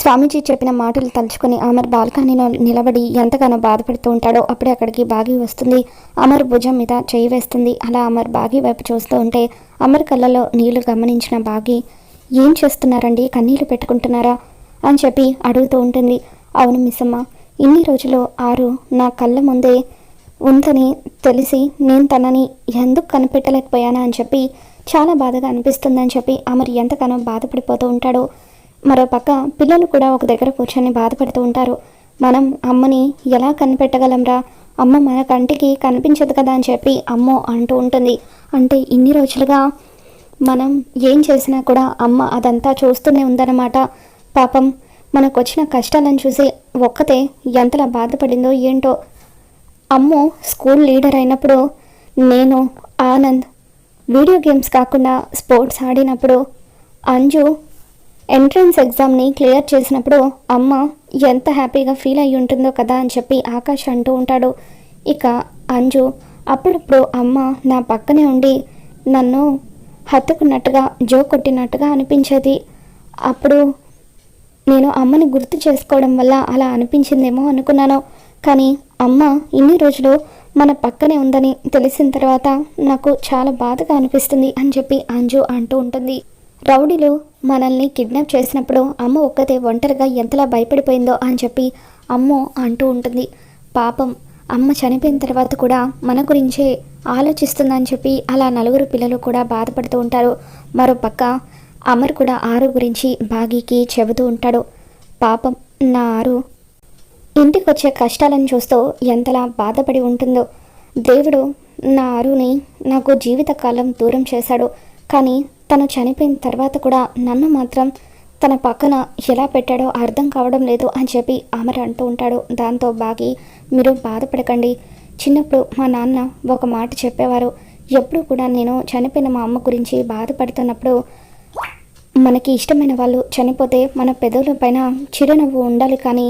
స్వామీజీ చెప్పిన మాటలు తలుచుకుని అమర్ బాల్కనీలో నిలబడి ఎంతగానో బాధపడుతూ ఉంటాడో అప్పుడే అక్కడికి బాగి వస్తుంది. అమర్ భుజం మీద చేయి వేస్తుంది. అలా అమర్ బాగి వైపు చూస్తూ ఉంటే అమర్ కళ్ళలో నీళ్ళు గమనించిన బాగి ఏం చేస్తున్నారండి? కన్నీళ్ళు పెట్టుకుంటున్నారా? అని చెప్పి అడుగుతూ ఉంటుంది. అవును మిస్సమ్మ ఇన్ని రోజులు ఆరు నా కళ్ళ ముందే ఉందని తెలిసి నేను తనని ఎందుకు కనిపెట్టలేకపోయానా? అని చెప్పి చాలా బాధగా అనిపిస్తుందని చెప్పి అమర్ ఎంతగానో బాధపడిపోతూ ఉంటాడు. మరోపక్క పిల్లలు కూడా ఒక దగ్గర కూర్చొని బాధపడుతూ ఉంటారు. మనం అమ్మని ఎలా కనిపెట్టగలంరా? అమ్మ మన కంటికి కనిపించదు కదా అని చెప్పి అమ్మో అంటూ ఉంటుంది. అంటే ఇన్ని రోజులుగా మనం ఏం చేసినా కూడా అమ్మ అదంతా చూస్తూనే ఉందన్నమాట. పాపం మనకు వచ్చిన కష్టాలను చూసి ఒక్కతే ఎంతలా బాధపడిందో ఏంటో. అమ్ము స్కూల్ లీడర్ అయినప్పుడు నేను ఆనంద్ వీడియో గేమ్స్ కాకుండా స్పోర్ట్స్ ఆడినప్పుడు అంజు ఎంట్రన్స్ ఎగ్జామ్ని క్లియర్ చేసినప్పుడు అమ్మ ఎంత హ్యాపీగా ఫీల్ అయ్యి ఉంటుందో కదా అని చెప్పి ఆకాష్ అంటూ ఉంటాడు. ఇక అంజు అప్పుడప్పుడు అమ్మ నా పక్కనే ఉండి నన్ను హత్తుకున్నట్టుగా జో కొట్టినట్టుగా అనిపించేది. అప్పుడు నేను అమ్మని గుర్తు చేసుకోవడం వల్ల అలా అనిపించిందేమో అనుకున్నాను. కానీ అమ్మ ఇన్ని రోజులు మన పక్కనే ఉందని తెలిసిన తర్వాత నాకు చాలా బాధగా అనిపిస్తుంది అని చెప్పి అంజు అంటూ ఉంటుంది. రౌడీలు మనల్ని కిడ్నాప్ చేసినప్పుడు అమ్మ ఒక్కతే ఒంటరిగా ఎంతలా భయపడిపోయిందో అని చెప్పి అమ్మో అంటూ ఉంటుంది. పాపం అమ్మ చనిపోయిన తర్వాత కూడా మన గురించే ఆలోచిస్తుందని చెప్పి అలా నలుగురు పిల్లలు కూడా బాధపడుతూ ఉంటారు. మరోపక్క అమర్ కూడా ఆరు గురించి బాగీకి చెబుతూ ఉంటాడు. పాపం నా ఆరు ఇంటికి వచ్చే కష్టాలను చూస్తూ ఎంతలా బాధపడి ఉంటుందో. దేవుడు నా ఆరుని నాకు జీవితకాలం దూరం చేశాడు. కానీ తను చనిపోయిన తర్వాత కూడా నన్ను మాత్రం తన పక్కన ఎలా పెట్టాడో అర్థం కావడం లేదు అని చెప్పి అమర్ అంటూ ఉంటాడు. దాంతో బాగి మీరు బాధపడకండి. చిన్నప్పుడు మా నాన్న ఒక మాట చెప్పేవారు. ఎప్పుడు కూడా నేను చనిపోయిన మా అమ్మ గురించి బాధపడుతున్నప్పుడు మనకి ఇష్టమైన వాళ్ళు చనిపోతే మన పెదవుల పైన చిరునవ్వు ఉండాలి కానీ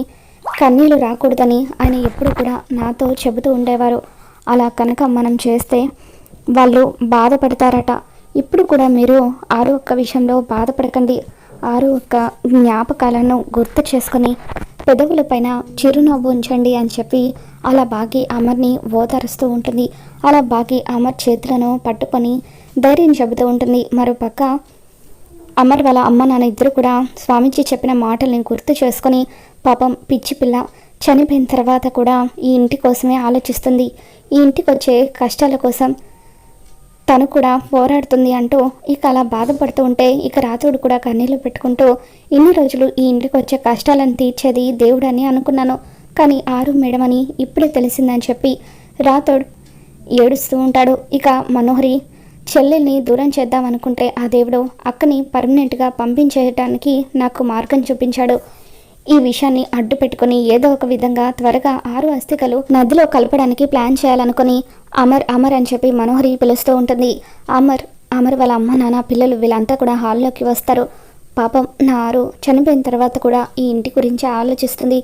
కన్నీళ్ళు రాకూడదని ఆయన ఎప్పుడు కూడా నాతో చెబుతూ ఉండేవారు. అలా కనుక మనం చేస్తే వాళ్ళు బాధపడతారట. ఇప్పుడు కూడా మీరు ఆరు ఒక్క విషయంలో బాధపడకండి. ఆరు ఒక్క జ్ఞాపకాలను గుర్తు చేసుకొని పెదవుల పైన చిరునవ్వు ఉంచండి అని చెప్పి అలా బాగి అమర్ని ఓదారుస్తూ ఉంటుంది. అలా బాగి అమర్ చేతులను పట్టుకొని ధైర్యం చెబుతూ ఉంటుంది. మరోపక్క అమర్ వాళ్ళ అమ్మ నాన్న ఇద్దరు కూడా స్వామీజీ చెప్పిన మాటల్ని గుర్తు చేసుకొని పాపం పిచ్చి పిల్ల చనిపోయిన తర్వాత కూడా ఈ ఇంటి కోసమే ఆలోచిస్తుంది. ఈ ఇంటికి వచ్చే కష్టాల కోసం తను కూడా పోరాడుతుంది అంటూ ఇక అలా బాధపడుతూ ఉంటే ఇక రాతుడు కూడా కన్నీళ్ళు పెట్టుకుంటూ ఇన్ని రోజులు ఈ ఇంటికి వచ్చే కష్టాలను తీర్చేది దేవుడని అనుకున్నాను. కానీ ఆరు మేడమని ఇప్పుడే తెలిసిందని చెప్పి రాతోడు ఏడుస్తూ ఉంటాడు. ఇక మనోహరి చెల్లెల్ని దూరం చేద్దాం అనుకుంటే ఆ దేవుడు అక్కని పర్మనెంట్గా పంపించేయడానికి నాకు మార్గం చూపించాడు. ఈ విషయాన్ని అడ్డు పెట్టుకుని ఏదో ఒక విధంగా త్వరగా ఆరు అస్థికలు నదిలో కలపడానికి ప్లాన్ చేయాలనుకుని అమర్ అమర్ అని చెప్పి మనోహరి పిలుస్తూ ఉంటుంది. అమర్ అమర్ వాళ్ళ అమ్మ నాన్న పిల్లలు వీళ్ళంతా కూడా హాల్లోకి వస్తారు. పాపం నా ఆరు చనిపోయిన తర్వాత కూడా ఈ ఇంటి గురించి ఆలోచిస్తుంది.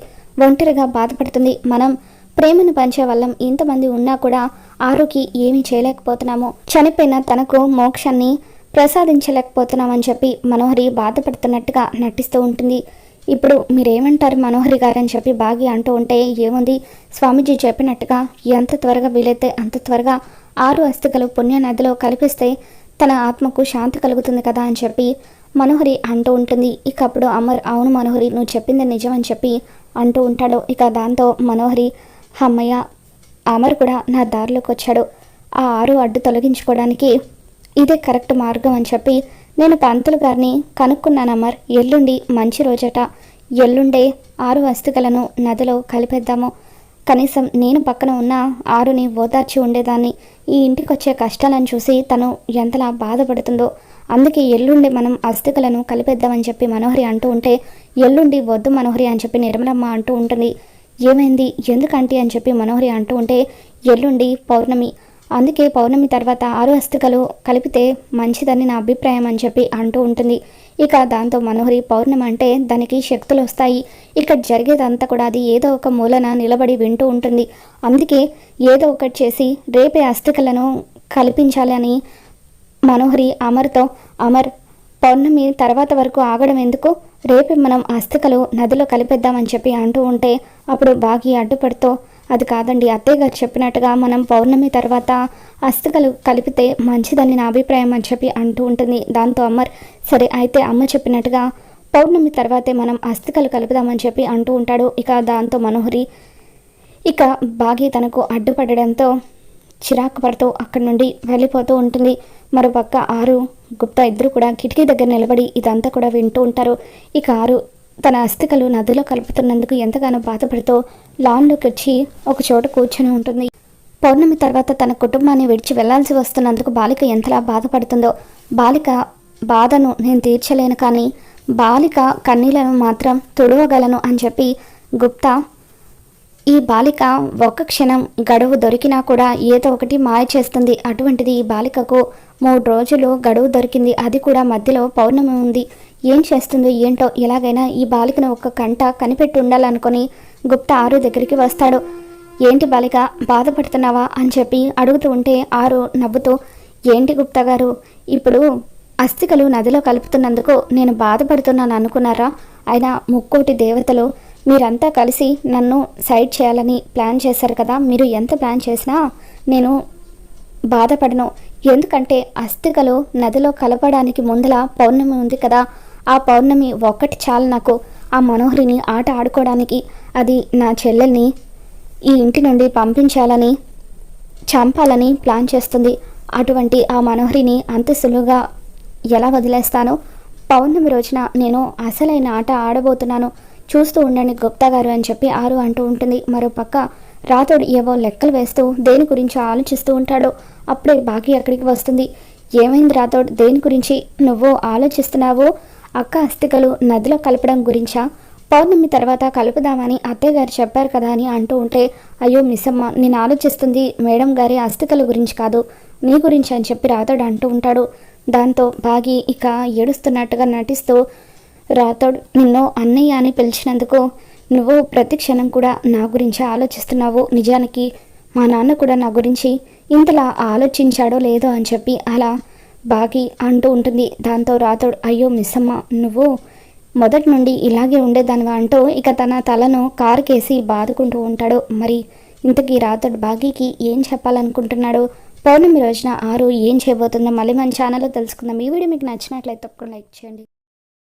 ఒంటరిగా బాధపడుతుంది. మనం ప్రేమను పంచే వాళ్ళం ఇంతమంది ఉన్నా కూడా ఆరుకి ఏమీ చేయలేకపోతున్నాము. చనిపోయిన తనకు మోక్షాన్ని ప్రసాదించలేకపోతున్నామని చెప్పి మనోహరి బాధపడుతున్నట్టుగా నటిస్తూ ఉంటుంది. ఇప్పుడు మీరేమంటారు మనోహరి గారు అని చెప్పి బాగి అంటూ ఉంటే ఏముంది? స్వామీజీ చెప్పినట్టుగా ఎంత త్వరగా వీలైతే అంత త్వరగా ఆరు అస్థికలు పుణ్య నదిలో కలిపిస్తే తన ఆత్మకు శాంతి కలుగుతుంది కదా అని చెప్పి మనోహరి అంటూ ఉంటుంది. ఇక అప్పుడు అమర్ అవును మనోహరి నువ్వు చెప్పింది నిజం అని చెప్పి అంటూ ఉంటాడు. ఇక దాంతో మనోహరి అమ్మయ్య అమర్ కూడా నా దారిలోకి వచ్చాడు. ఆ ఆరు అడ్డు తొలగించుకోవడానికి ఇదే కరెక్ట్ మార్గం అని చెప్పి నేను పంతులు గారిని కనుక్కున్నాను అమర్. ఎల్లుండి మంచి రోజట. ఎల్లుండే ఆరు అస్థికలను నదిలో కలిపేద్దాము. కనీసం నేను పక్కన ఉన్న ఆరుని ఓదార్చి ఉండేదాన్ని. ఈ ఇంటికి వచ్చే కష్టాలను చూసి తను ఎంతలా బాధపడుతుందో. అందుకే ఎల్లుండి మనం అస్థికలను కలిపేద్దామని చెప్పి మనోహరి అంటూ ఉంటే ఎల్లుండి వద్దు మనోహరి అని చెప్పి నిర్మలమ్మ అంటూ ఉంటుంది. ఏమైంది? ఎందుకంటే అని చెప్పి మనోహరి అంటూ ఉంటే ఎల్లుండి పౌర్ణమి. అందుకే పౌర్ణమి తర్వాత ఆరు అస్తికలు కలిపితే మంచిదని నా అభిప్రాయం అని చెప్పి అంటూ ఉంటుంది. ఇక దాంతో మనోహరి పౌర్ణమి అంటే దానికి శక్తులు వస్తాయి. ఇక్కడ జరిగేదంతా కూడా అది ఏదో ఒక మూలన నిలబడి వింటూ ఉంటుంది. అందుకే ఏదో ఒకటి చేసి రేపే అస్థికలను కల్పించాలని మనోహరి అమర్తో అమర్ పౌర్ణమి తర్వాత వరకు ఆగడం ఎందుకు? రేపే మనం అస్థికలు నదిలో కలిపేద్దామని చెప్పి అంటూ ఉంటే అప్పుడు బాగి అడ్డుపడుతూ అది కాదండి అత్తయ్య గారు చెప్పినట్టుగా మనం పౌర్ణమి తర్వాత అస్థికలు కలిపితే మంచిదని నా అభిప్రాయం అని చెప్పి అంటూ ఉంటుంది. దాంతో అమ్మర్ సరే అయితే అమ్మ చెప్పినట్టుగా పౌర్ణమి తర్వాతే మనం అస్థికలు కలుపుదామని చెప్పి అంటూ ఉంటాడు. ఇక దాంతో మనోహరి ఇక బాగి తనకు అడ్డుపడడంతో చిరాకు పడుతూ అక్కడి నుండి వెళ్ళిపోతూ ఉంటుంది. మరోపక్క ఆరు గుప్తా ఇద్దరు కూడా కిటికీ దగ్గర నిలబడి ఇదంతా కూడా వింటూ ఉంటారు. ఇక ఆరు తన అస్థికలు నదిలో కలుపుతున్నందుకు ఎంతగానో బాధపడుతూ లాన్లోకి వచ్చి ఒక చోట కూర్చొని ఉంటుంది. పౌర్ణమి తర్వాత తన కుటుంబాన్ని విడిచి వెళ్ళాల్సి వస్తున్నందుకు బాలిక ఎంతలా బాధపడుతుందో బాలిక బాధను నేను తీర్చలేను కానీ బాలిక కన్నీళ్ళను మాత్రం తుడవగలను అని చెప్పి గుప్తా ఈ బాలిక ఒక్క క్షణం గడువు దొరికినా కూడా ఏదో ఒకటి మాయ చేస్తుంది. అటువంటిది ఈ బాలికకు మూడు రోజులు గడువు దొరికింది. అది కూడా మధ్యలో పౌర్ణమి ఉంది. ఏం చేస్తుందో ఏంటో ఎలాగైనా ఈ బాలికను ఒక కంట కనిపెట్టి ఉండాలనుకొని గుప్త ఆరు దగ్గరికి వస్తాడు. ఏంటి బాలిక బాధపడుతున్నావా అని చెప్పి అడుగుతూ ఉంటే ఆరు నవ్వుతూ ఏంటి గుప్తా గారు ఇప్పుడు అస్థికలు నదిలో కలుపుతున్నందుకు నేను బాధపడుతున్నాను అనుకున్నారా? అయినా ముక్కోటి దేవతలు మీరంతా కలిసి నన్ను సైడ్ చేయాలని ప్లాన్ చేశారు కదా మీరు ఎంత ప్లాన్ చేసినా నేను బాధపడను. ఎందుకంటే అస్థికలు నదిలో కలపడానికి ముందల పౌర్ణమి ఉంది కదా ఆ పౌర్ణమి ఒక్కటి చాలు నాకు. ఆ మనోహరిని ఆట ఆడుకోవడానికి అది నా చెల్లెల్ని ఈ ఇంటి నుండి పంపించాలని చంపాలని ప్లాన్ చేస్తుంది. అటువంటి ఆ మనోహరిని అంత సులువుగా ఎలా వదిలేస్తానో? పౌర్ణమి రోజున నేను అసలైన ఆట ఆడబోతున్నాను. చూస్తూ ఉండండి గుప్తా గారు అని చెప్పి ఆరు అంటూ ఉంటుంది. మరో పక్క రాతోడు ఏవో లెక్కలు వేస్తూ దేని గురించి ఆలోచిస్తూ ఉంటాడో అప్పుడే బాకీ అక్కడికి వస్తుంది. ఏమైంది రాతోడు దేని గురించి నువ్వు ఆలోచిస్తున్నావు? అక్క అస్థికలు నదిలో కలపడం గురించా? పౌర్ణమి తర్వాత కలుపుదామని అత్తయ్య గారు చెప్పారు కదా అని అంటూ ఉంటే అయ్యో మిస్సమ్మ నేను ఆలోచిస్తుంది మేడం గారి అస్థికల గురించి కాదు నీ గురించి అని చెప్పి రాతోడు అంటూ ఉంటాడు. దాంతో బాగి ఇక ఏడుస్తున్నట్టుగా నటిస్తూ రాతోడు నిన్ను అన్నయ్య అని పిలిచినందుకు నువ్వు ప్రతి క్షణం కూడా నా గురించి ఆలోచిస్తున్నావు. నిజానికి మా నాన్న కూడా నా గురించి ఇంతలా ఆలోచించాడో లేదో అని చెప్పి అలా బాగి అంటూ ఉంటుంది. దాంతో రాతోడు అయ్యో మిస్సమ్మ నువ్వు మొదటి నుండి ఇలాగే ఉండేదానివా? అంటూ ఇక తన తలను కారుకేసి బాదుకుంటూ ఉంటాడు. మరి ఇంతకీ రాతోడు బాగీకి ఏం చెప్పాలనుకుంటున్నాడు? పౌర్ణమి రోజున ఆరు ఏం చేయబోతుందో మళ్ళీ మన ఛానల్లో తెలుసుకుందాం. ఈ వీడియో మీకు నచ్చినట్లయితే తప్పకుండా లైక్ చేయండి.